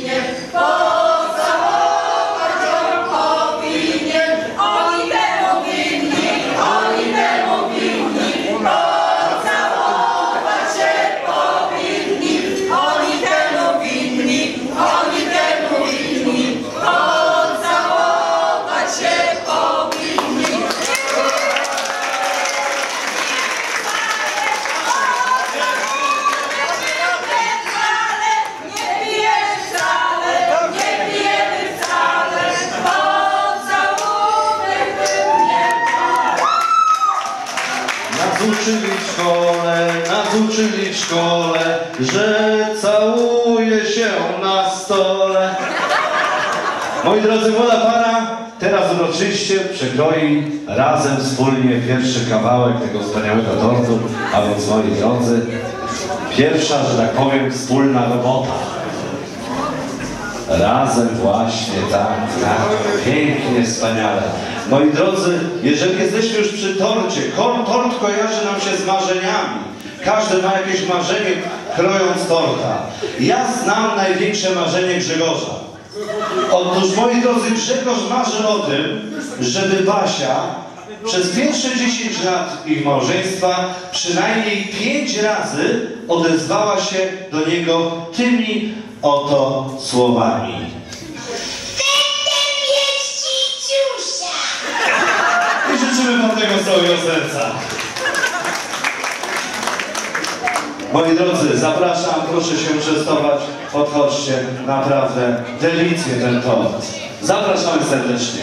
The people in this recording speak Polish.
Virginia. Nazuczyli w szkole, nazuczyli w szkole, że całuje się na stole. Moi drodzy, młoda para teraz uroczyście przekroi razem wspólnie pierwszy kawałek tego wspaniałego tortu, a więc moi drodzy, pierwsza, że tak powiem, wspólna robota. Razem właśnie, tak, tak, pięknie, wspaniale. Moi drodzy, jeżeli jesteśmy już przy torcie, tort kojarzy nam się z marzeniami. Każdy ma jakieś marzenie, krojąc torta. Ja znam największe marzenie Grzegorza. Otóż, moi drodzy, Grzegorz marzy o tym, żeby Basia przez pierwsze 10 lat ich małżeństwa przynajmniej 5 razy odezwała się do niego tymi oto słowami. I życzymy wam tego z całego serca. Moi drodzy, zapraszam, proszę się częstować, podchodźcie, naprawdę delicję ten tort. Zapraszamy serdecznie.